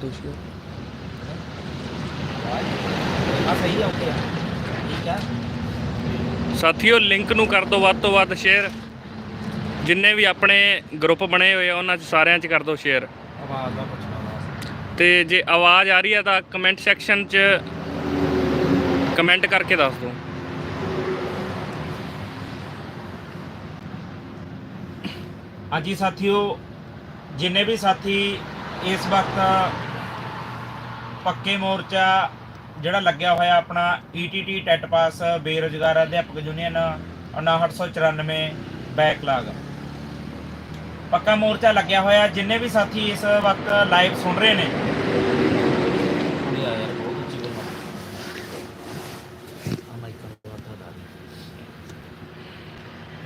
ਦੋ ਸ਼ੇਅਰ ਆ ਸਹੀ ਆ ਓਕੇ ਆ। ਠੀਕ ਆ। ਸਾਥੀਓ ਲਿੰਕ ਨੂੰ ਕਰ ਦਿਓ ਵੱਧ ਤੋਂ ਵੱਧ ਸ਼ੇਅਰ ਜਿੰਨੇ ਵੀ ਆਪਣੇ ਗਰੁੱਪ ਬਣੇ ਹੋਏ ਆ ਉਹਨਾਂ 'ਚ ਸਾਰਿਆਂ 'ਚ ਕਰ ਦਿਓ ਸ਼ੇਅਰ ਆਵਾਜ਼ ਦਾ ਪੁੱਛਣਾ ਵਾ। ਤੇ ਜੇ ਆਵਾਜ਼ ਆ ਰਹੀ ਹੈ ਤਾਂ ਕਮੈਂਟ ਸੈਕਸ਼ਨ 'ਚ ਕਮੈਂਟ ਕਰਕੇ ਦੱਸ ਦਿਓ। ਹਾਂਜੀ ਸਾਥੀਓ ਜਿੰਨੇ ਵੀ ਸਾਥੀ ਇਸ ਵਕਤ ਪੱਕੇ ਮੋਰਚਾ ਜਿਹੜਾ ਲੱਗਿਆ ਹੋਇਆ ਆਪਣਾ ETT ਟੈਟ ਪਾਸ ਬੇਰੁਜ਼ਗਾਰ ਅਧਿਆਪਕ ਯੂਨੀਅਨ 5994 ਬੈਕਲਾਗ ਪੱਕਾ ਮੋਰਚਾ ਲੱਗਿਆ ਹੋਇਆ ਜਿੰਨੇ ਵੀ ਸਾਥੀ ਇਸ ਵਕਤ ਲਾਈਵ ਸੁਣ ਰਹੇ ਨੇ।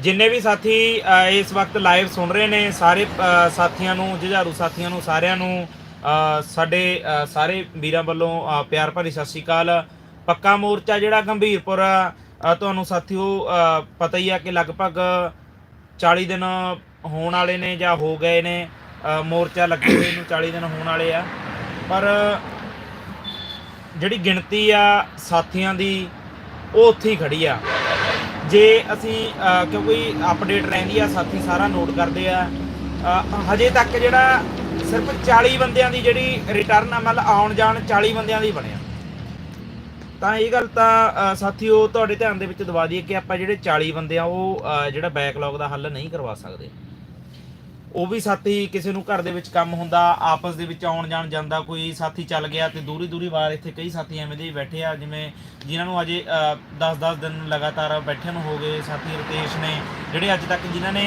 ਜਿੰਨੇ ਵੀ ਸਾਥੀ ਇਸ ਵਕਤ ਲਾਈਵ ਸੁਣ ਰਹੇ ਨੇ ਸਾਰੇ ਸਾਥੀਆਂ ਨੂੰ ਜੁਝਾਰੂ ਸਾਥੀਆਂ ਨੂੰ ਸਾਰਿਆਂ ਨੂੰ ਸਾਡੇ ਸਾਰੇ ਵੀਰਾਂ ਵੱਲੋਂ ਪਿਆਰ ਭਰੀ ਸਤਿ ਸ਼੍ਰੀ ਅਕਾਲ। ਪੱਕਾ ਮੋਰਚਾ ਜਿਹੜਾ ਗੰਭੀਰਪੁਰ ਅ, ਤੁਹਾਨੂੰ ਸਾਥੀਓ ਅ, ਪਤਾ ਹੀ ਆ ਕਿ ਲਗਭਗ 40 ਦਿਨ ਹੋਣ ਵਾਲੇ ਨੇ ਜਾਂ ਹੋ ਗਏ ਨੇ ਮੋਰਚਾ ਲੱਗੇ ਹੋਏ ਨੂੰ 40 ਦਿਨ ਹੋਣ ਵਾਲੇ ਆ। ਪਰ ਜਿਹੜੀ ਗਿਣਤੀ ਆ ਸਾਥੀਆਂ ਦੀ ਉਹ ਉੱਥੇ ਹੀ ਖੜੀ ਆ। ਜੇ ਅਸੀਂ ਕਿਉਂਕਿ ਅਪਡੇਟ ਰਹਿੰਦੀ ਆ ਸਾਥੀ ਸਾਰਾ ਨੋਟ ਕਰਦੇ ਆ। ਹਜੇ ਤੱਕ ਜਿਹੜਾ ਸਿਰਫ 40 ਬੰਦਿਆਂ ਦੀ ਜਿਹੜੀ ਰਿਟਰਨ ਆ ਮਤਲਬ ਆਉਣ ਜਾਣ 40 ਬੰਦਿਆਂ ਦੀ ਬਣਿਆ। ਤਾਂ ਇਹ ਗੱਲ ਤਾਂ ਅ, ਸਾਥੀਓ ਤੁਹਾਡੇ ਧਿਆਨ ਦੇ ਵਿੱਚ ਦਵਾ ਦਈਏ ਕਿ ਆਪਾਂ ਜਿਹੜੇ 40 ਬੰਦੇ ਆ ਉਹ ਜਿਹੜਾ ਬੈਕਲੌਗ ਦਾ ਹੱਲ ਨਹੀਂ ਕਰਵਾ ਸਕਦੇ। ਉਹ ਵੀ ਸਾਥੀ ਕਿਸੇ ਨੂੰ ਘਰ ਦੇ ਵਿੱਚ ਕੰਮ ਹੁੰਦਾ ਆਪਸ ਦੇ ਵਿੱਚ ਆਉਣ ਜਾਣ ਜਾਂਦਾ ਕੋਈ ਸਾਥੀ ਚੱਲ ਗਿਆ ਤੇ ਦੂਰੀ ਦੂਰੀ ਵਾਰ ਇੱਥੇ ਕਈ ਸਾਥੀ ਐਵੇਂ ਦੇ ਬੈਠੇ ਆ ਜਿਵੇਂ ਜਿਨ੍ਹਾਂ ਨੂੰ ਅਜੇ 10-10 ਦਿਨ ਲਗਾਤਾਰ ਬੈਠਿਆਂ ਨੂੰ ਹੋ ਗਏ ਸਾਥੀ ਰਤੇਸ਼ ਨੇ ਜਿਹੜੇ ਅੱਜ ਤੱਕ ਜਿਨ੍ਹਾਂ ਨੇ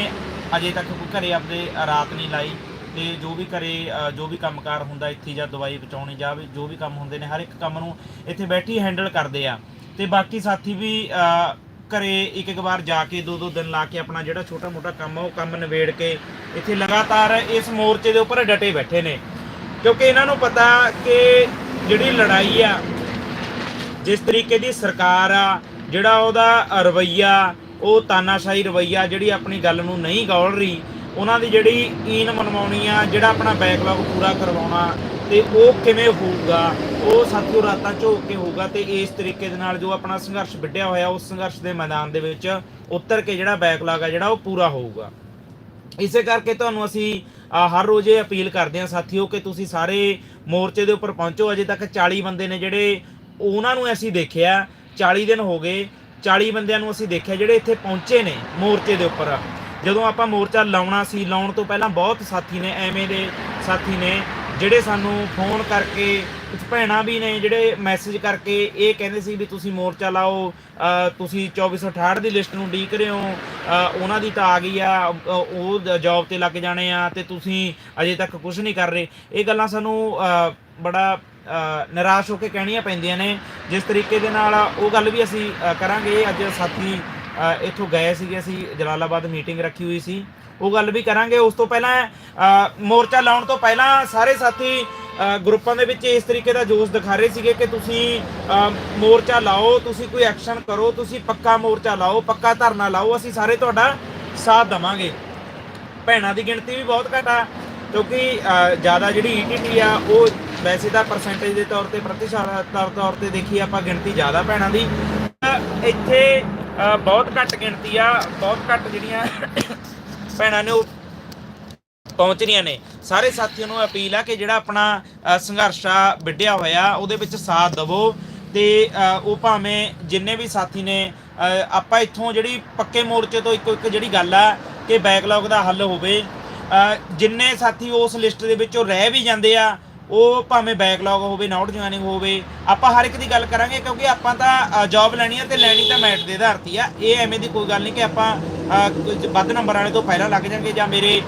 ਅਜੇ ਤੱਕ ਕੋਈ ਘਰੇ ਆਪਦੇ ਰਾਤ ਨਹੀਂ ਲਾਈ। ਤੇ ਜੋ ਵੀ ਘਰੇ ਜੋ ਵੀ ਕੰਮਕਾਰ ਹੁੰਦਾ ਇੱਥੇ ਜਾਂ ਦਵਾਈ ਬਚਾਉਣੀ ਜਾਂ ਵੀ ਜੋ ਵੀ ਕੰਮ ਹੁੰਦੇ ਨੇ ਹਰ ਇੱਕ ਕੰਮ ਨੂੰ ਇੱਥੇ ਬੈਠੀ ਹੈਂਡਲ ਕਰਦੇ ਆ। ਤੇ ਬਾਕੀ ਸਾਥੀ ਵੀ ਅ, ਘਰੇ ਇੱਕ ਇੱਕ ਵਾਰ ਜਾ ਕੇ ਦੋ ਦੋ ਦਿਨ ਲਾ ਕੇ ਆਪਣਾ ਜਿਹੜਾ ਛੋਟਾ ਮੋਟਾ ਕੰਮ ਆ ਉਹ ਕੰਮ ਨਿਬੇੜ ਕੇ ਇੱਥੇ ਲਗਾਤਾਰ ਇਸ ਮੋਰਚੇ ਦੇ ਉੱਪਰ ਡਟੇ ਬੈਠੇ ਨੇ। ਕਿਉਂਕਿ ਇਹਨਾਂ ਨੂੰ ਪਤਾ ਕਿ ਜਿਹੜੀ ਲੜਾਈ ਆ ਜਿਸ ਤਰੀਕੇ ਦੀ ਸਰਕਾਰ ਆ ਜਿਹੜਾ ਉਹਦਾ ਰਵਈਆ ਉਹ ਤਾਨਾਸ਼ਾਹੀ ਰਵਈਆ ਜਿਹੜੀ ਆਪਣੀ ਗੱਲ ਨੂੰ ਨਹੀਂ ਗੌਲ ਰਹੀ ਉਹਨਾਂ ਦੀ ਜਿਹੜੀ ਈਨ ਮਨਵਾਉਣੀ ਆ, ਜਿਹੜਾ ਆਪਣਾ ਬੈਕਲੌਗ ਪੂਰਾ ਕਰਵਾਉਣਾ, ਤੇ ਉਹ ਕਿਵੇਂ ਹੋਊਗਾ, ਉਹ ਸਾਥੀਓ ਰਾਤਾਂ ਝੋਕ ਕੇ ਹੋਊਗਾ ਤੇ ਇਸ ਤਰੀਕੇ ਦੇ ਨਾਲ ਜੋ ਆਪਣਾ ਸੰਘਰਸ਼ ਵਿੱਢਿਆ ਹੋਇਆ, ਉਸ ਸੰਘਰਸ਼ ਦੇ ਮੈਦਾਨ ਦੇ ਵਿੱਚ ਉਤਰ ਕੇ ਜਿਹੜਾ ਬੈਕਲੌਗ ਆ, ਜਿਹੜਾ ਉਹ ਪੂਰਾ ਹੋਊਗਾ। ਇਸੇ ਕਰਕੇ ਤੁਹਾਨੂੰ ਅਸੀਂ ਹਰ ਰੋਜ਼ ਇਹ ਅਪੀਲ ਕਰਦੇ ਹਾਂ ਸਾਥੀਓ ਕਿ ਤੁਸੀਂ ਸਾਰੇ ਮੋਰਚੇ ਦੇ ਉੱਪਰ ਪਹੁੰਚੋ। ਅਜੇ ਤੱਕ 40 ਬੰਦੇ ਨੇ ਜਿਹੜੇ ਉਹਨਾਂ ਨੂੰ ਅਸੀਂ ਦੇਖਿਆ 40 ਦਿਨ ਹੋ ਗਏ 40 ਬੰਦਿਆਂ ਨੂੰ ਅਸੀਂ ਦੇਖਿਆ ਜਿਹੜੇ ਇੱਥੇ ਪਹੁੰਚੇ ਨੇ ਮੋਰਚੇ ਦੇ ਉੱਪਰ। ਜਦੋਂ ਆਪਾਂ ਮੋਰਚਾ ਲਾਉਣਾ ਸੀ ਲਾਉਣ ਤੋਂ ਪਹਿਲਾਂ ਬਹੁਤ ਸਾਥੀ ਨੇ ਐਵੇਂ ਦੇ ਸਾਥੀ ਨੇ ਜਿਹੜੇ ਸਾਨੂੰ ਫੋਨ ਕਰਕੇ ਕੁਝ ਭੈਣਾਂ ਵੀ ਨੇ ਜਿਹੜੇ ਮੈਸੇਜ ਕਰਕੇ ਇਹ ਕਹਿੰਦੇ ਸੀ ਵੀ ਤੁਸੀਂ ਮੋਰਚਾ ਲਾਓ ਅ, ਤੁਸੀਂ 2468 ਦੀ ਲਿਸਟ ਨੂੰ ਡੀਕ ਰਹੇ ਹੋ ਉਹਨਾਂ ਦੀ ਤਾਂ ਆ ਗਈ ਆ ਉਹ ਜੌਬ ਤੇ ਲੱਗ ਜਾਣੇ ਆ ਤੇ ਤੁਸੀਂ ਅਜੇ ਤੱਕ ਕੁਝ ਨਹੀਂ ਕਰ ਰਹੇ। ਇਹ ਗੱਲਾਂ ਸਾਨੂੰ ਬੜਾ ਨਿਰਾਸ਼ ਹੋ ਕੇ ਕਹਿਣੀਆਂ ਪੈਂਦੀਆਂ ਨੇ। ਜਿਸ ਤਰੀਕੇ ਦੇ ਨਾਲ ਉਹ ਗੱਲ ਵੀ ਅਸੀਂ ਕਰਾਂਗੇ ਅੱਜ ਸਾਥੀ ਇੱਥੋਂ ਗਏ ਸੀਗੇ ਅਸੀਂ, ਜਲਾਲਾਬਾਦ ਮੀਟਿੰਗ ਰੱਖੀ ਹੋਈ ਸੀ। ਉਹ ਗੱਲ ਵੀ ਕਰਾਂਗੇ। ਉਸ ਤੋਂ ਪਹਿਲਾਂ ਮੋਰਚਾ ਲਾਉਣ ਤੋਂ ਪਹਿਲਾਂ ਸਾਰੇ ਸਾਥੀ ਗਰੁੱਪਾਂ ਦੇ ਵਿੱਚ ਇਸ ਤਰੀਕੇ ਦਾ ਜੋਸ਼ ਦਿਖਾ ਰਹੇ ਸੀਗੇ ਕਿ ਤੁਸੀਂ ਮੋਰਚਾ ਲਾਓ, ਤੁਸੀਂ ਕੋਈ ਐਕਸ਼ਨ ਕਰੋ, ਤੁਸੀਂ ਪੱਕਾ ਮੋਰਚਾ ਲਾਓ, ਪੱਕਾ ਧਰਨਾ ਲਾਓ, ਅਸੀਂ ਸਾਰੇ ਤੁਹਾਡਾ ਸਾਥ ਦਵਾਂਗੇ। ਭੈਣਾਂ ਦੀ ਗਿਣਤੀ ਵੀ ਬਹੁਤ ਘੱਟ ਆ, ਕਿਉਂਕਿ ਜ਼ਿਆਦਾ ਜਿਹੜੀ ETT ਆ, ਉਹ ਵੈਸੇ ਤਾਂ ਪਰਸੈਂਟੇਜ ਦੇ ਤੌਰ ਤੇ, ਪ੍ਰਤੀਸ਼ਤ ਤੌਰ ਤੇ ਦੇਖੀ ਆਪਾਂ ਗਿਣਤੀ ਜ਼ਿਆਦਾ ਭੈਣਾਂ ਦੀ। ਇੱਥੇ ਬਹੁਤ ਘੱਟ ਗਿਣਤੀ ਆ ਬਹੁਤ ਘੱਟ ਜਿਹੜੀਆਂ ਭੈਣਾਂ ਨੇ ਉਹ ਪਹੁੰਚ ਰਹੀਆਂ ਨੇ। ਸਾਰੇ ਸਾਥੀਆਂ ਨੂੰ ਅਪੀਲ ਆ ਕਿ ਜਿਹੜਾ ਆਪਣਾ ਅ, ਸੰਘਰਸ਼ ਆ ਵਿੱਢਿਆ ਹੋਇਆ ਉਹਦੇ ਵਿੱਚ ਸਾਥ ਦਵੋ ਤੇ ਉਹ ਭਾਵੇਂ ਜਿੰਨੇ ਵੀ ਸਾਥੀ ਨੇ ਆਪਾਂ ਇੱਥੋਂ ਜਿਹੜੀ ਪੱਕੇ ਮੋਰਚੇ ਤੋਂ ਇੱਕੋ ਇੱਕ ਜਿਹੜੀ ਗੱਲ ਆ ਕਿ ਬੈਕਲੌਗ ਦਾ ਹੱਲ ਹੋਵੇ ਜਿੰਨੇ ਸਾਥੀ ਉਸ ਲਿਸਟ ਦੇ ਵਿੱਚੋਂ ਰਹਿ ਵੀ ਜਾਂਦੇ ਆ ਉਹ ਭਾਵੇਂ ਬੈਕਲੌਗ ਹੋਵੇ ਨਾਟ ਜੁਆਇਨਿੰਗ ਹੋਵੇ ਆਪਾਂ ਹਰ ਇੱਕ ਦੀ ਗੱਲ ਕਰਾਂਗੇ ਕਿਉਂਕਿ ਆਪਾਂ ਤਾਂ ਜੌਬ ਲੈਣੀ ਆ ਤੇ ਲੈਣੀ ਤਾਂ ਮੈਟ ਦੇ ਆਧਾਰ ਤੇ ਆ। ਇਹ ਐਵੇਂ ਦੀ ਕੋਈ ਗੱਲ ਨਹੀਂ ਕਿ ਆਪਾਂ ਵੱਧ ਨੰਬਰ ਵਾਲੇ ਤੋਂ ਪਹਿਲਾਂ ਲੱਗ ਜਾਾਂਗੇ ਜਾਂ ਮੇਰੇ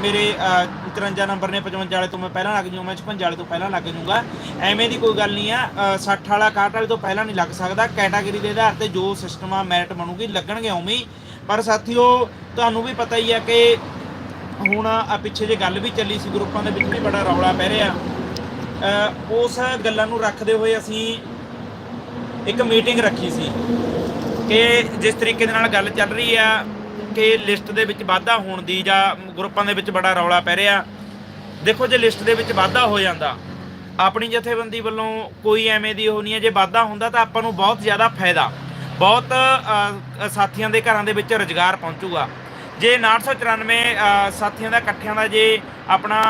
ਮੇਰੇ ਅ, 53 ਨੰਬਰ ਨੇ 55 ਵਾਲੇ ਤੋਂ ਮੈਂ ਪਹਿਲਾਂ ਲੱਗ ਜਾਊਂ ਮੈਂ 56 ਵਾਲੇ ਤੋਂ ਪਹਿਲਾਂ ਲੱਗ ਜਾਊਂਗਾ। ਐਵੇਂ ਦੀ ਕੋਈ ਗੱਲ ਨਹੀਂ ਆ ਅ, 60 ਵਾਲਾ 61 ਵਾਲੇ ਤੋਂ ਪਹਿਲਾਂ ਨਹੀਂ ਲੱਗ ਸਕਦਾ। ਕੈਟਾਗਰੀ ਦੇ ਆਧਾਰ ਤੇ ਜੋ ਸਿਸਟਮ ਆ ਮੈਰਿਟ ਬਣੂਗੀ ਲੱਗਣਗੇ ਉਵੇਂ ਹੀ। ਪਰ ਸਾਥੀਓ ਤੁਹਾਨੂੰ ਵੀ ਪਤਾ ਹੀ ਆ ਕਿ ਹੁਣ ਪਿੱਛੇ ਜੇ ਗੱਲ ਵੀ ਚੱਲੀ ਸੀ ਗਰੁੱਪਾਂ ਦੇ ਵਿੱਚ ਵੀ ਬੜਾ ਰੌਲਾ ਪੈ ਰਿਹਾ। ਉਸ ਗੱਲਾਂ ਨੂੰ ਰੱਖਦੇ ਹੋਏ ਅਸੀਂ ਇੱਕ ਮੀਟਿੰਗ ਰੱਖੀ ਸੀ ਕਿ ਜਿਸ ਤਰੀਕੇ ਦੇ ਨਾਲ ਗੱਲ ਚੱਲ ਰਹੀ ਆ ਕਿ ਲਿਸਟ ਦੇ ਵਿੱਚ ਵਾਧਾ ਹੋਣ ਦੀ ਜਾਂ ਗਰੁੱਪਾਂ ਦੇ ਵਿੱਚ ਬੜਾ ਰੌਲਾ ਪੈ ਰਿਹਾ। ਦੇਖੋ, ਜੇ ਲਿਸਟ ਦੇ ਵਿੱਚ ਵਾਧਾ ਹੋ ਜਾਂਦਾ, ਆਪਣੀ ਜਥੇਬੰਦੀ ਵੱਲੋਂ ਕੋਈ ਐਵੇਂ ਦੀ ਉਹ ਨਹੀਂ ਹੈ। ਜੇ ਵਾਧਾ ਹੁੰਦਾ ਤਾਂ ਆਪਾਂ ਨੂੰ ਬਹੁਤ ਜ਼ਿਆਦਾ ਫਾਇਦਾ, ਬਹੁਤ ਸਾਥੀਆਂ ਦੇ ਘਰਾਂ ਦੇ ਵਿੱਚ ਰੁਜ਼ਗਾਰ ਪਹੁੰਚੂਗਾ। ਜੇ 994 ਅ, ਸਾਥੀਆਂ ਦਾ ਇਕੱਠਿਆਂ ਦਾ ਜੇ ਆਪਣਾ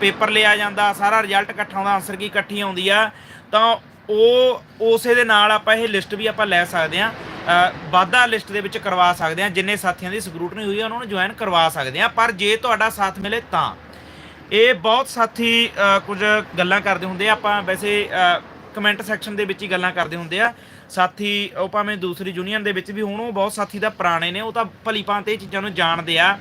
ਪੇਪਰ ਲਿਆ ਜਾਂਦਾ ਸਾਰਾ ਰਿਜ਼ਲਟ ਇਕੱਠਾ ਆਉਂਦਾ ਆਨਸਰ ਕੀ ਇਕੱਠੀ ਆਉਂਦੀ ਆ ਤਾਂ ਉਹ ਉਸੇ ਦੇ ਨਾਲ ਆਪਾਂ ਇਹ ਲਿਸਟ ਵੀ ਆਪਾਂ ਲੈ ਸਕਦੇ ਆ ਵਾਧਾ ਲਿਸਟ ਦੇ ਵਿੱਚ ਕਰਵਾ ਸਕਦੇ ਆ ਜਿੰਨੇ ਸਾਥੀਆਂ ਦੀ ਸਕਰੂਟਨੀ ਹੋਈ ਆ ਉਹਨਾਂ ਨੂੰ ਜੁਆਇਨ ਕਰਵਾ ਸਕਦੇ ਆ ਪਰ ਜੇ ਤੁਹਾਡਾ ਸਾਥ ਮਿਲੇ ਤਾਂ। ਇਹ ਬਹੁਤ ਸਾਥੀ ਕੁਝ ਗੱਲਾਂ ਕਰਦੇ ਹੁੰਦੇ ਆ ਆਪਾਂ ਵੈਸੇ ਕਮੈਂਟ ਸੈਕਸ਼ਨ ਦੇ ਵਿੱਚ ਹੀ ਗੱਲਾਂ ਕਰਦੇ ਹੁੰਦੇ ਆ ਸਾਥੀ, ਉਹ ਭਾਵੇਂ ਦੂਸਰੀ ਯੂਨੀਅਨ ਦੇ ਵਿੱਚ ਵੀ ਹੁਣ, ਉਹ ਬਹੁਤ ਸਾਥੀ ਦਾ ਪੁਰਾਣੇ ਨੇ, ਉਹ ਤਾਂ ਭਲੀ ਭਾਂਤ ਇਹ ਚੀਜ਼ਾਂ ਨੂੰ ਜਾਣਦੇ ਆ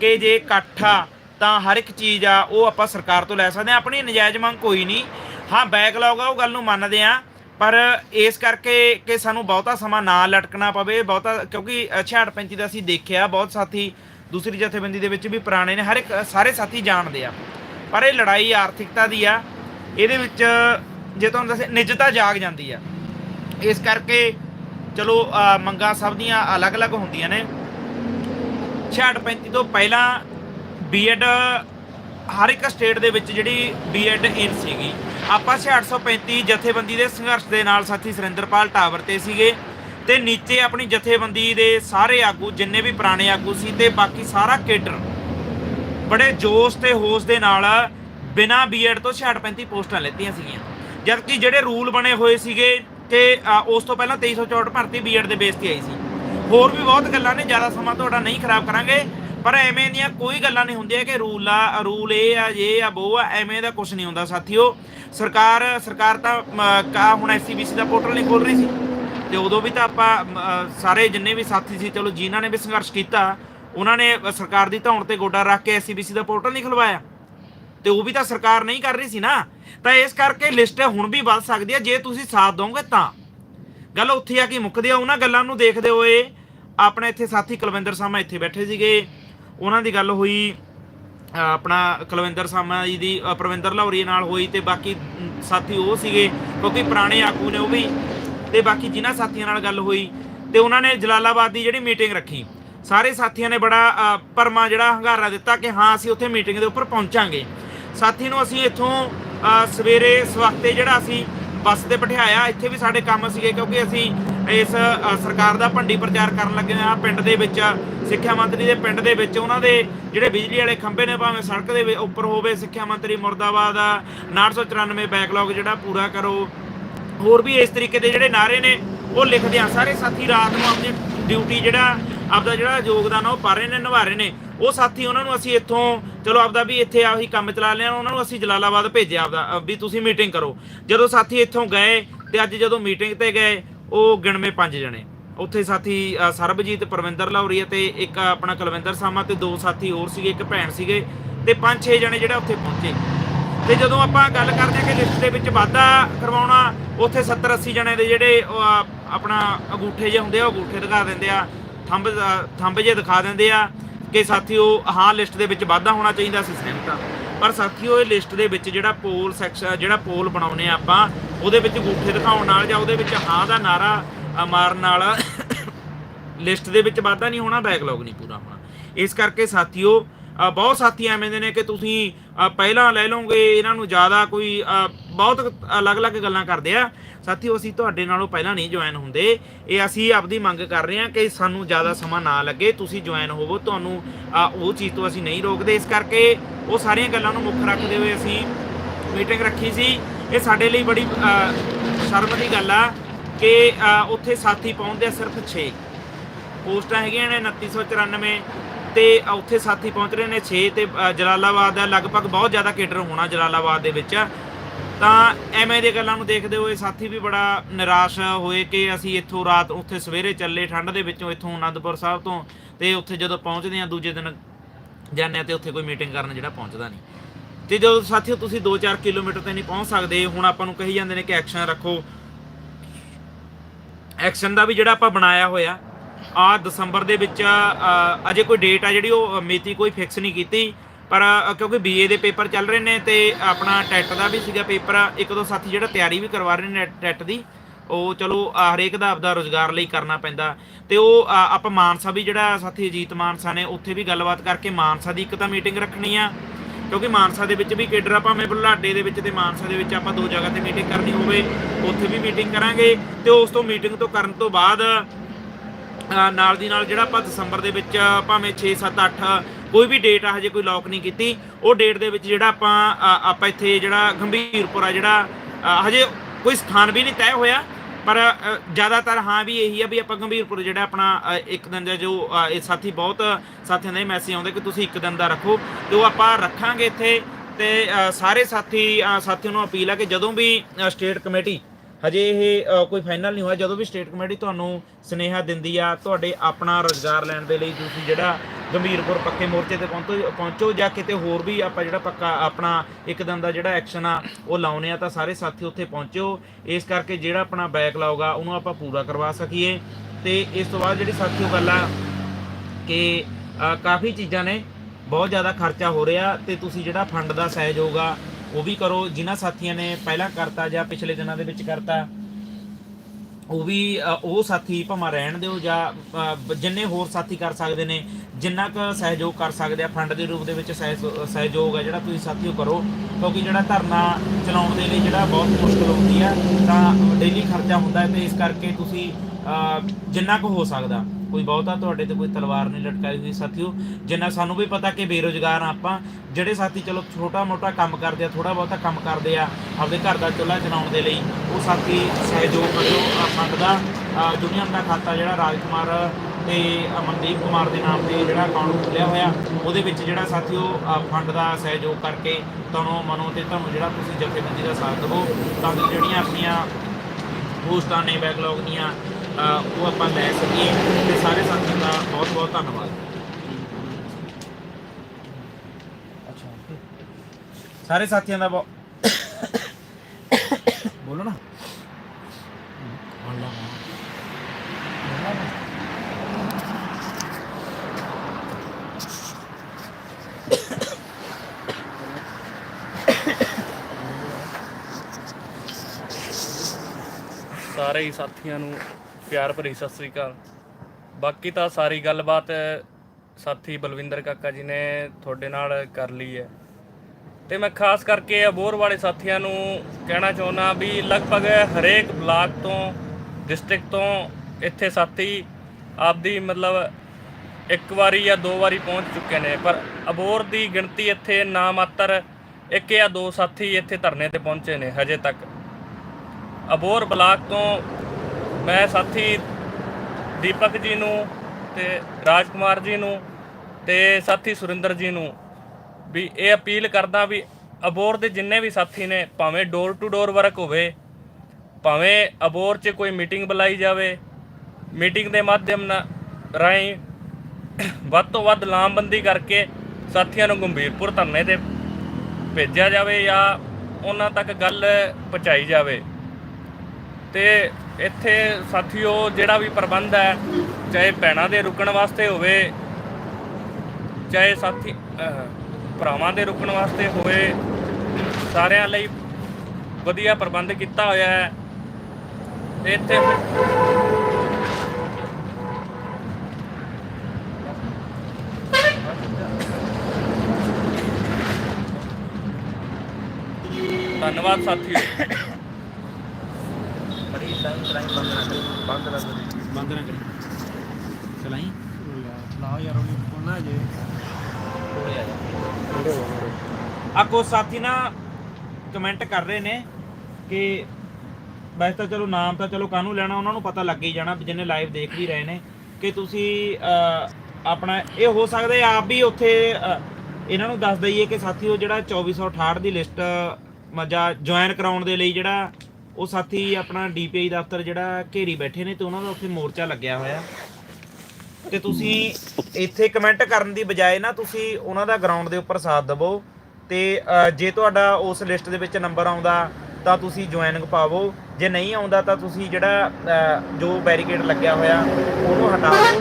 ਕਿ ਜੇ ਇਕੱਠ ਆ, ਤਾਂ ਹਰ ਇੱਕ ਚੀਜ਼ ਆ, ਉਹ ਆਪਾਂ ਸਰਕਾਰ ਤੋਂ ਲੈ ਸਕਦੇ ਆ। ਆਪਣੀ ਨਜਾਇਜ਼ ਮੰਗ ਕੋਈ ਨਹੀਂ। ਹਾਂ ਬੈਕਲੌਗ ਆ, ਉਹ ਗੱਲ ਨੂੰ ਮੰਨਦੇ ਆ, ਪਰ ਇਸ ਕਰਕੇ ਕਿ ਸਾਨੂੰ ਬਹੁਤਾ ਸਮਾਂ ਨਾ ਲਟਕਣਾ ਪਵੇ, ਬਹੁਤਾ, ਕਿਉਂਕਿ 6635 ਦਾ ਅਸੀਂ ਦੇਖਿਆ, ਬਹੁਤ ਸਾਥੀ ਦੂਸਰੀ ਜਥੇਬੰਦੀ ਦੇ ਵਿੱਚ ਵੀ ਪੁਰਾਣੇ ਨੇ, ਹਰ ਇੱਕ, ਸਾਰੇ ਸਾਥੀ ਜਾਣਦੇ ਆ। ਪਰ ਇਹ ਲੜਾਈ ਆਰਥਿਕਤਾ ਦੀ ਆ, ਇਹਦੇ ਵਿੱਚ ਜੇ ਤੁਹਾਨੂੰ ਦੱਸੇ ਨਿੱਜਤਾ ਜਾਗ ਜਾਂਦੀ ਆ। ਇਸ ਕਰਕੇ ਚਲੋ ਮੰਗਾਂ ਸਭ ਦੀਆਂ ਅਲੱਗ-ਅਲੱਗ ਹੁੰਦੀਆਂ ਨੇ। 65 ਤੋਂ ਪਹਿਲਾਂ ਬੀਐਡ ਹਰ ਇੱਕ ਸਟੇਟ ਦੇ ਵਿੱਚ ਜਿਹੜੀ ਬੀਐਡ ਇਨ ਸੀਗੀ। ਆਪਾਂ 635 ਜਥੇਬੰਦੀ ਦੇ ਸੰਘਰਸ਼ ਦੇ ਨਾਲ ਸਾਥੀ ਸੁਰਿੰਦਰਪਾਲ ਟਾਵਰ ਤੇ ਸੀਗੇ ਤੇ ਨੀਚੇ ਆਪਣੀ ਜਥੇਬੰਦੀ ਦੇ ਸਾਰੇ ਆਗੂ, ਜਿੰਨੇ ਵੀ ਪੁਰਾਣੇ ਆਗੂ ਸੀ ਤੇ ਬਾਕੀ ਸਾਰਾ ਕੇਡਰ ਬੜੇ ਜੋਸ਼ ਤੇ ਹੋਸ਼ ਦੇ ਨਾਲ ਬਿਨਾ ਬੀਐਡ ਤੋਂ 65 ਪੋਸਟਾਂ ਲੈਤੀਆਂ ਸੀਗੀਆਂ। ਜਦਕਿ ਜਿਹੜੇ ਰੂਲ ਬਣੇ ਹੋਏ ਸੀਗੇ ਕਿ ਉਸ ਤੋਂ ਪਹਿਲਾਂ 2364 ਭਰਤੀ ਬੀਐਡ ਦੇ ਬੇਸ ਤੇ ਆਈ ਸੀ। ਹੋਰ ਵੀ ਬਹੁਤ ਗੱਲਾਂ ਨੇ ਜ਼ਿਆਦਾ ਸਮਾਂ ਤੁਹਾਡਾ ਨਹੀਂ ਖਰਾਬ ਕਰਾਂਗੇ ਪਰ ਐਵੇਂ ਦੀਆਂ ਕੋਈ ਗੱਲਾਂ ਨਹੀਂ ਹੁੰਦੀਆਂ ਕਿ ਰੂਲ ਆ ਰੂਲ ਇਹ ਆ ਇਹ ਆ ਬੋ ਆ ਐਵੇਂ ਦਾ ਕੁਝ ਨਹੀਂ ਹੁੰਦਾ ਸਾਥੀਓ। ਸਰਕਾਰ ਸਰਕਾਰ ਤਾਂ ਮ, ਕਾ ਹੁਣ ਐਸਸੀਬੀਸੀ ਦਾ ਪੋਰਟਲ ਨਹੀਂ ਖੋਲ ਰਹੀ ਸੀ। ਤੇ ਉਦੋਂ ਵੀ ਤਾਂ ਆਪਾਂ ਸਾਰੇ ਜਿੰਨੇ ਵੀ ਸਾਥੀ ਸੀ ਚਲੋ ਜਿਨ੍ਹਾਂ ਨੇ ਵੀ ਸੰਘਰਸ਼ ਕੀਤਾ ਉਹਨਾਂ ਨੇ ਸਰਕਾਰ ਦੀ ਧੌਣ ਤੇ ਗੋਡਾ ਰੱਖ ਕੇ ਐਸਸੀਬੀਸੀ ਦਾ ਪੋਰਟਲ ਨਹੀਂ ਖੁਲਵਾਇਆ ਤੇ ਉਹ ਵੀ ਤਾਂ ਸਰਕਾਰ ਨਹੀਂ ਕਰ ਰਹੀ ਸੀ ਨਾ। ਤਾਂ ਇਸ ਕਰਕੇ ਲਿਸਟ ਹੁਣ ਵੀ ਵੱਧ ਸਕਦੀ ਹੈ ਜੇ ਤੁਸੀਂ ਸਾਥ ਦੋਗੇ ਤਾਂ। ਗੱਲ ਉੱਥੇ ਆ ਕੇ ਮੁੱਕਦੀ ਆ ਉਹਨਾਂ ਗੱਲਾਂ ਨੂੰ ਦੇਖਦੇ ਹੋਏ ਆਪਣੇ ਇੱਥੇ ਸਾਥੀ ਕੁਲਵਿੰਦਰ ਸਾਮਾ ਇੱਥੇ ਬੈਠੇ ਸੀਗੇ। ਉਹਨਾਂ ਦੀ ਗੱਲ ਹੋਈ ਆਪਣਾ ਕੁਲਵਿੰਦਰ ਸਾਮਾ ਜੀ ਦੀ ਅ, ਪ੍ਰਵਿੰਦਰ ਲਾਹੌਰੀ ਨਾਲ ਹੋਈ ਤੇ ਬਾਕੀ ਸਾਥੀ ਉਹ ਸੀਗੇ ਕਿਉਂਕਿ ਪੁਰਾਣੇ ਆਗੂ ਨੇ ਉਹ ਵੀ। ਤੇ ਬਾਕੀ ਜਿਨ੍ਹਾਂ ਸਾਥੀਆਂ ਨਾਲ ਗੱਲ ਹੋਈ ਤੇ ਉਹਨਾਂ ਨੇ ਜਲਾਲਾਬਾਦ ਦੀ ਜਿਹੜੀ ਮੀਟਿੰਗ ਰੱਖੀ। ਸਾਰੇ ਸਾਥੀਆਂ ਨੇ ਬੜਾ ਅ, ਪਰਮਾ ਜਿਹੜਾ ਹੰਗਾਰਾ ਦਿੱਤਾ ਕਿ ਹਾਂ ਅਸੀਂ ਉੱਥੇ ਮੀਟਿੰਗ ਦੇ ਉੱਪਰ ਪਹੁੰਚਾਂਗੇ। ਸਾਥੀ ਨੂੰ ਅਸੀਂ ਇੱਥੋਂ ਸਵੇਰੇ ਸਵਖਤੇ ਜਿਹੜਾ ਅਸੀਂ ਬੱਸ ਤੇ ਬਿਠਾਇਆ, ਇੱਥੇ ਵੀ ਸਾਡੇ ਕੰਮ ਸੀਗੇ ਕਿਉਂਕਿ ਅਸੀਂ ਇਸ ਸਰਕਾਰ ਦਾ ਭੰਡੀ ਪ੍ਰਚਾਰ ਕਰਨ ਲੱਗੇ ਆ ਪਿੰਡ ਦੇ ਵਿੱਚ, ਸਿੱਖਿਆ ਮੰਤਰੀ ਦੇ ਪਿੰਡ ਦੇ ਵਿੱਚ ਉਹਨਾਂ ਦੇ ਜਿਹੜੇ ਬਿਜਲੀ ਵਾਲੇ ਖੰਭੇ ਨੇ ਭਾਵੇਂ ਸੜਕ ਦੇ ਉੱਪਰ ਹੋਵੇ, ਸਿੱਖਿਆ ਮੰਤਰੀ ਮੁਰਦਾਬਾਦ 994 ਬੈਕਲੌਗ ਜਿਹੜਾ ਪੂਰਾ ਕਰੋ। ਹੋਰ ਵੀ ਇਸ ਤਰੀਕੇ ਦੇ ਜਿਹੜੇ ਨਾਰੇ ਨੇ, ਉਹ ਲਿਖਦੇ ਆ ਸਾਰੇ ਸਾਥੀ ਰਾਤ ਨੂੰ ਆਪਣੀ ਡਿਊਟੀ ਜਿਹੜਾ ਆਪਦਾ ਜਿਹੜਾ ਯੋਗਦਾਨ ਆ ਉਹ ਪਾ ਰਹੇ ਨੇ, ਨਿਭਾ ਰਹੇ ਨੇ। ਉਹ ਸਾਥੀ ਉਹਨਾਂ ਨੂੰ ਅਸੀਂ ਇੱਥੋਂ, ਚਲੋ ਆਪਦਾ ਵੀ ਇੱਥੇ ਆਹੀ ਕੰਮ ਚਲਾ ਲਿਆ, ਉਹਨਾਂ ਨੂੰ ਅਸੀਂ ਜਲਾਲਾਬਾਦ ਭੇਜਿਆ ਆਪਦਾ ਵੀ ਤੁਸੀਂ ਮੀਟਿੰਗ ਕਰੋ। ਜਦੋਂ ਸਾਥੀ ਇੱਥੋਂ ਗਏ ਤੇ ਅੱਜ ਜਦੋਂ ਮੀਟਿੰਗ ਤੇ ਗਏ, ਉਹ ਗਿਣਵੇਂ ਪੰਜ ਜਣੇ। ਉੱਥੇ ਸਾਥੀ ਸਰਬਜੀਤ, ਪਰਵਿੰਦਰ ਲਾਹੌਰੀ ਤੇ ਇੱਕ ਆਪਣਾ ਕੁਲਵਿੰਦਰ ਸਾਮਾ ਤੇ ਦੋ ਸਾਥੀ ਹੋਰ ਸੀਗੇ, ਇੱਕ ਭੈਣ ਸੀਗੇ ਤੇ ਪੰਜ ਛੇ ਜਣੇ ਜਿਹੜੇ ਉੱਥੇ ਪਹੁੰਚੇ। ਤੇ ਜਦੋਂ ਆਪਾਂ ਗੱਲ ਕਰਦੇ ਹਾਂ ਕਿ ਲਿਸਟ ਦੇ ਵਿੱਚ ਵਾਧਾ ਕਰਵਾਉਣਾ, ਉੱਥੇ 70 80 ਜਣੇ ਦੇ ਜਿਹੜੇ, ਉਹ ਆਪਣਾ ਅੰਗੂਠੇ ਜੇ ਹੁੰਦੇ ਆ, ਉਹ ਅੰਗੂਠੇ ਦਿਖਾ ਦਿੰਦੇ ਆ। ਥੰਬ ਥੰਬ ਜੇ ਦਿਖਾ ਦਿੰਦੇ ਆ ਕਿ ਸਾਥੀਓ ਹਾਂ ਲਿਸਟ ਦੇ ਵਿੱਚ ਵਾਧਾ ਹੋਣਾ ਚਾਹੀਦਾ ਸੀ ਸਹਿਮਤ ਆ। ਪਰ ਸਾਥੀਓ ਇਹ ਲਿਸਟ ਦੇ ਵਿੱਚ ਜਿਹੜਾ ਪੋਲ ਸੈਕਸ਼ਨ ਜਿਹੜਾ ਪੋਲ ਬਣਾਉਨੇ ਆ ਆਪਾਂ, ਉਹਦੇ ਵਿੱਚ ਗੂਠੇ ਦਿਖਾਉਣ ਨਾਲ ਜਾਂ ਉਹਦੇ ਵਿੱਚ ਹਾਂ ਦਾ ਨਾਰਾ ਮਾਰਨ ਨਾਲ ਲਿਸਟ ਦੇ ਵਿੱਚ ਵਾਧਾ ਨਹੀਂ ਹੋਣਾ ਬੈਕਲੌਗ ਨਹੀਂ ਪੂਰਾ ਹੋਣਾ। ਇਸ ਕਰਕੇ ਸਾਥੀਓ ਬਹੁਤ ਸਾਥੀ ਐਵੇਂ ਦੇ ਨੇ ਕਿ ਤੁਸੀਂ ਪਹਿਲਾਂ ਲੈ ਲਓਗੇ, ਇਹਨਾਂ ਨੂੰ ਜ਼ਿਆਦਾ ਕੋਈ ਬਹੁਤ ਅਲੱਗ-ਅਲੱਗ ਗੱਲਾਂ ਕਰਦੇ ਆ। ਸਾਥੀਓ, ਅਸੀਂ ਤੁਹਾਡੇ ਨਾਲੋਂ ਪਹਿਲਾਂ ਨਹੀਂ ਜੁਆਇਨ ਹੁੰਦੇ। ਇਹ ਅਸੀਂ ਆਪਦੀ ਮੰਗ ਕਰ ਰਹੇ ਹਾਂ ਕਿ ਸਾਨੂੰ ਜ਼ਿਆਦਾ ਸਮਾਂ ਨਾ ਲੱਗੇ। ਤੁਸੀਂ ਜੁਆਇਨ ਹੋਵੋ। ਤੁਹਾਨੂੰ ਉਹ ਚੀਜ਼ ਤੋਂ ਅਸੀਂ ਨਹੀਂ ਰੋਕਦੇ। ਇਸ ਕਰਕੇ ਉਹ ਸਾਰੀਆਂ ਗੱਲਾਂ ਨੂੰ ਮੁੱਖ ਰੱਖਦੇ ਹੋਏ ਅਸੀਂ ਮੀਟਿੰਗ ਰੱਖੀ ਸੀ। ਇਹ ਸਾਡੇ ਲਈ ਬੜੀ ਸ਼ਰਮ ਦੀ ਗੱਲ ਆ ਕਿ ਉੱਥੇ ਸਾਥੀ ਪਹੁੰਚਦੇ ਆ ਸਿਰਫ 6 ਪੋਸਟਾਂ ਹੈਗੀਆਂ ਨੇ 2994 ਤੇ ਉੱਥੇ ਸਾਥੀ ਪਹੁੰਚ ਰਹੇ ਨੇ 6 ਤੇ ਜਲਾਲਾਬਾਦ ਦਾ ਲਗਭਗ ਬਹੁਤ ਜ਼ਿਆਦਾ ਕੇਡਰ ਹੋਣਾ ਜਲਾਲਾਬਾਦ ਦੇ ਵਿੱਚ। ਤਾਂ ਐਵੇਂ ਦੀਆਂ ਗੱਲਾਂ ਨੂੰ ਦੇਖਦੇ ਹੋਏ ਸਾਥੀ ਵੀ ਬੜਾ ਨਿਰਾਸ਼ ਹੋਏ ਕਿ ਅਸੀਂ ਇੱਥੋਂ ਰਾਤ ਉੱਥੇ ਸਵੇਰੇ ਚੱਲੇ, ਠੰਡ ਦੇ ਵਿੱਚੋਂ ਇੱਥੋਂ ਅਨੰਦਪੁਰ ਸਾਹਿਬ ਤੋਂ ਤੇ ਉੱਥੇ ਜਦੋਂ ਪਹੁੰਚਦੇ ਆ ਦੂਜੇ ਦਿਨ ਜਾਂਦੇ ਆ ਤੇ ਉੱਥੇ ਕੋਈ ਮੀਟਿੰਗ ਕਰਨ ਜਿਹੜਾ ਪਹੁੰਚਦਾ ਨਹੀਂ। ਤੇ ਜਦੋਂ ਸਾਥੀਓ ਤੁਸੀਂ 2-4 ਕਿਲੋਮੀਟਰ ਤੇ ਨਹੀਂ ਪਹੁੰਚ ਸਕਦੇ, ਹੁਣ ਆਪਾਂ ਨੂੰ ਕਹੀ ਜਾਂਦੇ ਨੇ ਕਿ ਐਕਸ਼ਨ ਰੱਖੋ। ਐਕਸ਼ਨ ਦਾ ਵੀ ਜਿਹੜਾ ਆਪਾਂ ਬਣਾਇਆ ਹੋਇਆ ਆ ਦਸੰਬਰ ਦੇ ਵਿੱਚ ਅਜੇ ਕੋਈ ਡੇਟ ਆ ਜਿਹੜੀ ਉਹ ਮਿਤੀ ਕੋਈ ਫਿਕਸ ਨਹੀਂ ਕੀਤੀ। ਪਰ ਅ, ਕਿਉਂਕਿ ਬੀਏ ਦੇ ਪੇਪਰ ਚੱਲ ਰਹੇ ਨੇ ਤੇ ਆਪਣਾ ਟੈਟ ਦਾ ਵੀ ਸੀਗਾ ਪੇਪਰ ਇੱਕ ਦੋ ਸਾਥੀ ਜਿਹੜਾ ਤਿਆਰੀ ਵੀ ਕਰਵਾ ਰਹੇ ਨੇ ਟੈਟ ਦੀ ਉਹ ਚਲੋ ਹਰੇਕ ਦਾ ਆਪਦਾ ਰੋਜ਼ਗਾਰ ਲਈ ਕਰਨਾ ਪੈਂਦਾ। ਤੇ ਉਹ ਆਪਾਂ ਮਾਨਸਾ ਵੀ ਜਿਹੜਾ ਸਾਥੀ ਅਜੀਤ ਮਾਨਸਾ ਨੇ ਉੱਥੇ ਵੀ ਗੱਲਬਾਤ ਕਰਕੇ ਮਾਨਸਾ ਦੀ ਇੱਕ ਤਾਂ ਮੀਟਿੰਗ ਰੱਖਣੀ ਆ ਕਿਉਂਕਿ ਮਾਨਸਾ ਦੇ ਵਿੱਚ ਵੀ ਕੇਡਰ ਆ ਭਾਵੇਂ ਬੁਲਾਡੇ ਦੇ ਵਿੱਚ ਤੇ ਮਾਨਸਾ ਦੇ ਵਿੱਚ ਆਪਾਂ ਦੋ ਜਗ੍ਹਾ ਤੇ ਮੀਟਿੰਗ ਕਰਨੀ ਹੋਵੇ ਉੱਥੇ ਵੀ ਮੀਟਿੰਗ ਕਰਾਂਗੇ। ਤੇ ਉਸ ਤੋਂ ਮੀਟਿੰਗ ਤੋਂ ਕਰਨ ਤੋਂ ਬਾਅਦ ਨਾਲ ਦੀ ਨਾਲ ਜਿਹੜਾ ਆਪਾਂ ਦਸੰਬਰ ਦੇ ਵਿੱਚ ਭਾਵੇਂ 6 7 8 ਕੋਈ ਵੀ ਡੇਟ ਆ, ਹਜੇ ਕੋਈ ਲੌਕ ਨਹੀਂ ਕੀਤੀ। ਉਹ ਡੇਟ ਦੇ ਵਿੱਚ ਜਿਹੜਾ ਆਪਾਂ ਆਪਾਂ ਇੱਥੇ ਜਿਹੜਾ ਗੰਭੀਰਪੁਰ ਆ, ਜਿਹੜਾ ਹਜੇ ਕੋਈ ਸਥਾਨ ਵੀ ਨਹੀਂ ਤੈਅ ਹੋਇਆ, ਪਰ ਜ਼ਿਆਦਾਤਰ ਹਾਂ ਵੀ ਇਹੀ ਆ ਵੀ ਆਪਾਂ ਗੰਭੀਰਪੁਰ ਜਿਹੜਾ ਆਪਣਾ ਇੱਕ ਦਿਨ ਦਾ ਜੋ ਇਹ ਸਾਥੀ ਬਹੁਤ, ਸਾਥੀਆਂ ਦੇ ਮੈਸੇਜ ਆਉਂਦੇ ਕਿ ਤੁਸੀਂ ਇੱਕ ਦਿਨ ਦਾ ਰੱਖੋ। ਤੇ ਉਹ ਆਪਾਂ ਰੱਖਾਂਗੇ ਇੱਥੇ ਤੇ ਸਾਰੇ ਸਾਥੀ ਸਾਥੀਆਂ ਨੂੰ ਅਪੀਲ ਆ ਕਿ ਜਦੋਂ ਵੀ ਸਟੇਟ ਕਮੇਟੀ ਹਜੇ ਇਹ ਕੋਈ ਫਾਈਨਲ ਨਹੀਂ ਹੋਇਆ। ਜਦੋਂ ਵੀ ਸਟੇਟ ਕਮੇਟੀ ਤੁਹਾਨੂੰ ਸਨੇਹਾ ਦਿੰਦੀ ਆ, ਤੁਹਾਡੇ ਆਪਣਾ ਰੋਜ਼ਗਾਰ ਲੈਣ ਦੇ ਲਈ ਤੁਸੀਂ ਜਿਹੜਾ ਗੰਭੀਰਪੁਰ ਪੱਕੇ ਮੋਰਚੇ ਤੇ ਪਹੁੰਚੋ ਪਹੁੰਚੋ ਜਾਂ ਕਿਤੇ ਹੋਰ ਵੀ ਆਪਾਂ ਜਿਹੜਾ ਪੱਕਾ ਆਪਣਾ ਇੱਕ ਦਿਨ ਦਾ ਜਿਹੜਾ ਐਕਸ਼ਨ ਆ, ਉਹ ਲਾਉਨੇ ਆ, ਤਾਂ ਸਾਰੇ ਸਾਥੀ ਉੱਥੇ ਪਹੁੰਚਿਓ ਇਸ ਕਰਕੇ ਜਿਹੜਾ ਆਪਣਾ ਬੈਕਲੌਗ ਆ, ਉਹਨੂੰ ਆਪਾਂ ਪੂਰਾ ਕਰਵਾ ਸਕੀਏ। ਤੇ ਇਸ ਤੋਂ ਬਾਅਦ ਜਿਹੜੀ ਸਾਥੀਓ ਗੱਲ ਆ, ਕਿ ਕਾਫੀ ਚੀਜ਼ਾਂ ਨੇ, ਬਹੁਤ ਜ਼ਿਆਦਾ ਖਰਚਾ ਹੋ ਰਿਹਾ, ਤੇ ਤੁਸੀਂ ਜਿਹੜਾ ਫੰਡ ਦਾ ਸਹਿਯੋਗ ਆ, ਉਹ ਵੀ ਕਰੋ। ਜਿਨ੍ਹਾਂ ਸਾਥੀਆਂ ਨੇ ਪਹਿਲਾਂ ਕਰਤਾ ਜਾਂ ਪਿਛਲੇ ਦਿਨਾਂ ਦੇ ਵਿੱਚ ਕਰਤਾ ਉਹ ਵੀ ਉਹ ਸਾਥੀ ਭਾਵੇਂ ਰਹਿਣ ਦਿਓ ਜਾਂ ਜਿੰਨੇ ਹੋਰ ਸਾਥੀ ਕਰ ਸਕਦੇ ਨੇ, ਜਿੰਨਾ ਕੁ ਸਹਿਯੋਗ ਕਰ ਸਕਦੇ ਆ, ਫੰਡ ਦੇ ਰੂਪ ਦੇ ਵਿੱਚ ਸਹਿ- ਸਹਿਯੋਗ ਆ ਜਿਹੜਾ ਤੁਸੀਂ ਸਾਥੀਓ ਕਰੋ, ਕਿਉਂਕਿ ਜਿਹੜਾ ਧਰਨਾ ਚਲਾਉਣ ਦੇ ਲਈ ਜਿਹੜਾ ਬਹੁਤ ਮੁਸ਼ਕਲ ਹੁੰਦੀ ਆ, ਤਾਂ ਡੇਲੀ ਖਰਚਾ ਹੁੰਦਾ ਹੈ ਤੇ ਇਸ ਕਰਕੇ ਤੁਸੀਂ ਜਿੰਨਾ ਕੁ ਹੋ ਸਕਦਾ। ਕੋਈ ਬਹੁਤਾ ਤੁਹਾਡੇ ਤੇ ਕੋਈ ਤਲਵਾਰ ਨਹੀਂ ਲਟਕਾਈ ਹੋਈ ਸਾਥੀਓ। ਜਿੰਨਾ ਸਾਨੂੰ ਵੀ ਪਤਾ ਕਿ ਬੇਰੋਜ਼ਗਾਰ ਆ ਆਪਾਂ, ਜਿਹੜੇ ਸਾਥੀ ਚਲੋ ਛੋਟਾ ਮੋਟਾ ਕੰਮ ਕਰਦੇ ਆ ਥੋੜਾ ਬਹੁਤਾ ਕੰਮ ਕਰਦੇ ਆ, ਆਪਦੇ ਘਰ ਦਾ ਚੁੱਲ੍ਹਾ ਚਲਾਉਣ ਦੇ ਲਈ, ਉਹ ਸਾਥੀ ਸਹਿਯੋਗ ਕਰਿਓ ਆਹ ਫੰਡ ਦਾ ਯੂਨੀਅਨ ਦਾ ਖਾਤਾ ਜਿਹੜਾ ਰਾਜਕੁਮਾਰ ਤੇ ਅਮਨਦੀਪ ਕੁਮਾਰ ਦੇ ਨਾਮ ਤੇ ਜਿਹੜਾ ਅਕਾਊਂਟ ਖੁੱਲਿਆ ਹੋਇਆ, ਉਹਦੇ ਵਿੱਚ ਜਿਹੜਾ ਸਾਥੀਓ ਅਹ ਫੰਡ ਦਾ ਸਹਿਯੋਗ ਕਰਕੇ ਤੁਹਾਨੂੰ ਮਨੋ ਤੇ ਤੁਹਾਨੂੰ ਜਿਹੜਾ ਤੁਸੀਂ ਜਥੇਬੰਦੀ ਦਾ ਸਾਥ ਦਿਵੋ ਤਾਂ ਕਿ ਜਿਹੜੀਆਂ ਆਪਣੀਆਂ ਪੋਸਟਾਂ ਨੇ ਬੈਕਲੌਗ ਦੀਆਂ ਉਹ ਆਪਾਂ ਲੈ ਸਕੀਏ। ਤੇ ਸਾਰੇ ਸਾਥੀਆਂ ਦਾ ਬਹੁਤ ਬਹੁਤ ਧੰਨਵਾਦ ਸਾਰੇ ਸਾਥੀਆਂ ਦਾ ਬਹੁਤ ਬੋਲੋ ਨਾ। ਸਾਰੇ ਹੀ ਸਾਥੀਆਂ ਨੂੰ ਪਿਆਰ ਭਰੀ ਸਤਿ ਸ੍ਰੀ ਅਕਾਲ। ਬਾਕੀ ਤਾਂ ਸਾਰੀ ਗੱਲਬਾਤ, ਸਾਥੀ ਬਲਵਿੰਦਰ ਕਾਕਾ ਜੀ ਨੇ ਤੁਹਾਡੇ ਨਾਲ ਕਰ ਲਈ ਹੈ। ਤੇ ਮੈਂ ਖਾਸ ਕਰਕੇ ਅਬੋਰ ਵਾਲੇ ਸਾਥੀਆਂ ਨੂੰ ਕਹਿਣਾ ਚਾਹੁੰਦਾ ਵੀ ਲਗਭਗ ਹਰੇਕ ਬਲਾਕ ਤੋਂ, ਡਿਸਟ੍ਰਿਕਟ ਤੋਂ ਇੱਥੇ ਸਾਥੀ ਆਪਦੀ ਮਤਲਬ ਇੱਕ ਵਾਰੀ ਜਾਂ ਦੋ ਵਾਰੀ ਪਹੁੰਚ ਚੁੱਕੇ ਨੇ। ਪਰ ਅਬੋਰ ਦੀ ਗਿਣਤੀ ਇੱਥੇ ਨਾ ਮਾਤਰ ਇੱਕ ਜਾਂ ਦੋ ਸਾਥੀ ਇੱਥੇ ਧਰਨੇ ਤੇ ਪਹੁੰਚੇ ਨੇ ਹਜੇ ਤੱਕ। ਅਬੋਰ ਬਲਾਕ ਤੋਂ ਮੈਂ ਸਾਥੀ ਦੀਪਕ ਜੀ ਨੂੰ ਤੇ ਰਾਜਕੁਮਾਰ ਜੀ ਨੂੰ ਤੇ ਸਾਥੀ ਸੁਰਿੰਦਰ ਜੀ ਨੂੰ ਵੀ ਇਹ ਅਪੀਲ ਕਰਦਾ ਵੀ ਅਬੋਰ ਦੇ ਜਿੰਨੇ ਵੀ ਸਾਥੀ ਨੇ, ਭਾਵੇਂ ਡੋਰ ਟੂ ਡੋਰ ਵਰਕ ਹੋਵੇ, ਭਾਵੇਂ ਅਬੋਰ 'ਚ ਕੋਈ ਮੀਟਿੰਗ ਬੁਲਾਈ ਜਾਵੇ ਮੀਟਿੰਗ ਦੇ ਮਾਧਿਅਮ ਨਾਲ ਰਾਹੀਂ ਵੱਧ ਤੋਂ ਵੱਧ ਲਾਮਬੰਦੀ ਕਰਕੇ ਸਾਥੀਆਂ ਨੂੰ ਗੰਭੀਰਪੁਰ ਧਰਨੇ ਤੇ ਭੇਜਿਆ ਜਾਵੇ ਜਾਂ ਉਹਨਾਂ ਤੱਕ ਗੱਲ ਪਹੁੰਚਾਈ ਜਾਵੇ। ਤੇ ਇੱਥੇ ਸਾਥੀਓ, ਜਿਹੜਾ ਵੀ ਪ੍ਰਬੰਧ ਹੈ, ਚਾਹੇ ਭੈਣਾਂ ਦੇ ਰੁਕਣ ਵਾਸਤੇ ਹੋਵੇ, ਚਾਹੇ ਸਾਥੀ ਭਰਾਵਾਂ ਦੇ ਰੁਕਣ ਵਾਸਤੇ ਹੋਵੇ, ਸਾਰਿਆਂ ਲਈ ਵਧੀਆ ਪ੍ਰਬੰਧ ਕੀਤਾ ਹੋਇਆ ਹੈ। ਤੇ ਇੱਥੇ ਧੰਨਵਾਦ ਸਾਥੀਓ। ਟਾਈਮ ਚਲਾਈ ਬੰਦ ਨਾ ਕਰੀ ਬੰਦ ਨਾ ਕਰੀ ਬੰਦ ਨਾ ਕਰੀ। ਚਲਾਈ? ਨਾ ਯਾਰ ਉਹਨੇ ਕੋਨਾ ਜੇ। ਥੋੜੇ ਆ ਆ ਕੋ ਸਾਥੀ ਨਾ ਕਮੈਂਟ ਕਰ ਰਹੇ ਨੇ ਕਿ ਵੈਸੇ ਤਾਂ ਚਲੋ ਨਾਮ ਤਾਂ ਚਲੋ ਕਾਹਨੂੰ ਲੈਣਾ ਉਹਨਾਂ ਨੂੰ ਪਤਾ ਲੱਗ ਹੀ ਜਾਣਾ ਵੀ ਜਿਹਨੇ ਲਾਈਵ ਦੇਖ ਵੀ ਰਹੇ ਨੇ ਕਿ ਤੁਸੀਂ ਆਪਣਾ ਇਹ ਹੋ ਸਕਦਾ ਹੈ ਆਪ ਵੀ ਉੱਥੇ ਇਹਨਾਂ ਨੂੰ ਦੱਸ ਦਈਏ ਕਿ ਸਾਥੀਓ ਜਿਹੜਾ 2468 ਦੀ ਲਿਸਟ ਮਜਾ ਜੁਆਇਨ ਕਰਾਉਣ ਦੇ ਲਈ ਜਿਹੜਾ ਉਹ ਸਾਥੀ ਆਪਣਾ ਡੀਪੀਆਈ ਦਫ਼ਤਰ ਜਿਹੜਾ ਘੇਰੀ ਬੈਠੇ ਨੇ ਤੇ ਉਹਨਾਂ ਦਾ ਉੱਥੇ ਮੋਰਚਾ ਲੱਗਿਆ ਹੋਇਆ। ਤੇ ਤੁਸੀਂ ਇੱਥੇ ਕਮੈਂਟ ਕਰਨ ਦੀ ਬਜਾਏ ਨਾ ਤੁਸੀਂ ਉਹਨਾਂ ਦਾ ਗਰਾਊਂਡ ਦੇ ਉੱਪਰ ਸਾਥ ਦਿਵੋ ਤੇ ਜੇ ਤੁਹਾਡਾ ਉਸ ਲਿਸਟ ਦੇ ਵਿੱਚ ਨੰਬਰ ਆਉਂਦਾ ਤਾਂ ਤੁਸੀਂ ਜੁਆਇਨਿੰਗ ਪਾਵੋ। ਜੇ ਨਹੀਂ ਆਉਂਦਾ ਤਾਂ ਤੁਸੀਂ ਜਿਹੜਾ ਜੋ ਬੈਰੀਕੇਡ ਲੱਗਿਆ ਹੋਇਆ ਉਹਨੂੰ ਹਟਾ ਦਿਓ।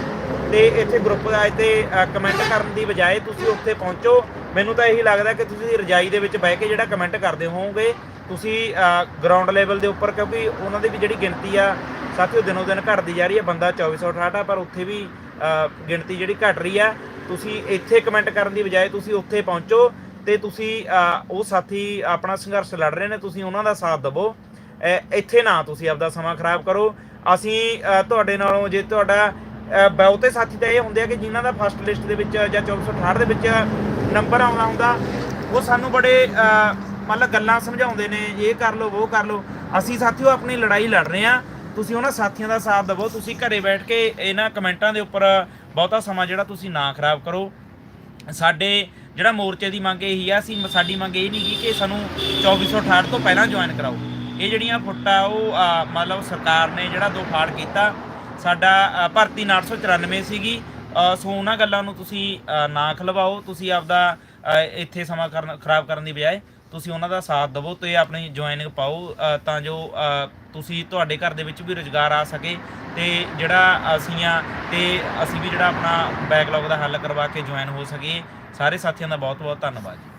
ਤੇ ਇੱਥੇ ਗਰੁੱਪ ਦਾ ਇੱਥੇ ਕਮੈਂਟ ਕਰਨ ਦੀ ਬਜਾਏ ਤੁਸੀਂ ਉੱਥੇ ਪਹੁੰਚੋ ਮੈਨੂੰ ਤਾਂ ਇਹੀ ਲੱਗਦਾ ਕਿ ਤੁਸੀਂ ਰਜਾਈ ਦੇ ਵਿੱਚ ਬਹਿ ਕੇ ਜਿਹੜਾ ਕਮੈਂਟ ਕਰਦੇ ਹੋਵੋਗੇ, ਤੁਸੀਂ ਗਰਾਊਂਡ ਲੈਵਲ ਦੇ ਉੱਪਰ, ਕਿਉਂਕਿ ਉਹਨਾਂ ਦੀ ਵੀ ਜਿਹੜੀ ਗਿਣਤੀ ਆ, ਸਾਥੀਓ ਦਿਨੋ ਦਿਨ ਘਟਦੀ ਜਾ ਰਹੀ ਹੈ, ਬੰਦਾ 2468 ਆ, ਪਰ ਉੱਥੇ ਵੀ ਗਿਣਤੀ ਜਿਹੜੀ ਘਟ ਰਹੀ ਆ। ਤੁਸੀਂ ਇੱਥੇ ਕਮੈਂਟ ਕਰਨ ਦੀ ਬਜਾਏ ਤੁਸੀਂ ਉੱਥੇ ਪਹੁੰਚੋ ਤੇ ਤੁਸੀਂ ਉਹ ਸਾਥੀ ਆਪਣਾ ਸੰਘਰਸ਼ ਲੜ ਰਹੇ ਨੇ, ਤੁਸੀਂ ਉਹਨਾਂ ਦਾ ਸਾਥ ਦਵੋ। ਇੱਥੇ ਨਾ ਤੁਸੀਂ ਆਪਦਾ ਸਮਾਂ ਖਰਾਬ ਕਰੋ। ਅਸੀਂ ਤੁਹਾਡੇ ਨਾਲੋਂ ਜੇ ਤੁਹਾਡਾ ਬਹੁਤੇ ਸਾਥੀ ਤਾਂ ਇਹ ਹੁੰਦੇ ਆ ਕਿ ਜਿਨ੍ਹਾਂ ਦਾ ਫਸਟ ਲਿਸਟ ਦੇ ਵਿੱਚ ਜਾਂ 2468 ਦੇ ਵਿੱਚ ਨੰਬਰ ਆਉਂਦਾ ਹੁੰਦਾ ਉਹ ਸਾਨੂੰ ਬੜੇ ਮਤਲਬ ਗੱਲਾਂ ਸਮਝਾਉਂਦੇ ਨੇ ਇਹ ਕਰ ਲਓ ਉਹ ਕਰ ਲਓ। ਅਸੀਂ ਸਾਥੀਓ ਆਪਣੀ ਲੜਾਈ ਲੜ ਰਹੇ ਆ ਤੁਸੀਂ ਉਹਨਾਂ ਸਾਥੀਆਂ ਦਾ ਸਾਥ ਦਵੋ। ਤੁਸੀਂ ਘਰੇ ਬੈਠ ਕੇ ਇਹਨਾਂ ਕਮੈਂਟਾਂ ਦੇ ਉੱਪਰ ਬਹੁਤਾ ਸਮਾਂ ਜਿਹੜਾ ਤੁਸੀਂ ਨਾ ਖਰਾਬ ਕਰੋ। ਸਾਡੇ ਜਿਹੜਾ ਮੋਰਚੇ ਦੀ ਮੰਗ ਇਹੀ ਆ ਅਸੀਂ ਸਾਡੀ ਮੰਗ ਇਹ ਨਹੀਂ ਗੀ ਕਿ ਸਾਨੂੰ 2468 ਤੋਂ ਪਹਿਲਾਂ ਜੁਆਇਨ ਕਰਾਓ। ਇਹ ਜਿਹੜੀਆਂ ਫੁੱਟਾ ਉਹ ਮਤਲਬ ਸਰਕਾਰ ਨੇ ਜਿਹੜਾ ਦੋ ਫਾੜ ਕੀਤਾ ਸਾਡਾ ਅ, ਭਰਤੀ 994 ਸੀਗੀ। ਸੋ ਉਹਨਾਂ ਗੱਲਾਂ ਨੂੰ ਤੁਸੀਂ ਨਾ ਖਲਵਾਓ। ਤੁਸੀਂ ਆਪਦਾ ਇੱਥੇ ਸਮਾਂ ਕਰਨ, ਖਰਾਬ ਕਰਨ ਦੀ ਬਜਾਏ ਤੁਸੀਂ ਉਹਨਾਂ ਦਾ ਸਾਥ ਦਿਵੋ ਤੇ ਆਪਣੀ ਜੁਆਇਨਿੰਗ ਪਾਓ ਤਾਂ ਜੋ ਤੁਸੀਂ ਤੁਹਾਡੇ ਘਰ ਦੇ ਵਿੱਚ ਵੀ ਰੁਜ਼ਗਾਰ ਆ ਸਕੇ ਤੇ ਜਿਹੜਾ ਅਸੀਂ ਆ ਤੇ ਅਸੀਂ ਵੀ ਜਿਹੜਾ ਆਪਣਾ ਬੈਕਲੌਗ ਦਾ ਹੱਲ ਕਰਵਾ ਕੇ ਜੁਆਇਨ ਹੋ ਸਕੀਏ। ਸਾਰੇ ਸਾਥੀਆਂ ਦਾ ਬਹੁਤ ਬਹੁਤ ਧੰਨਵਾਦ ਜੀ।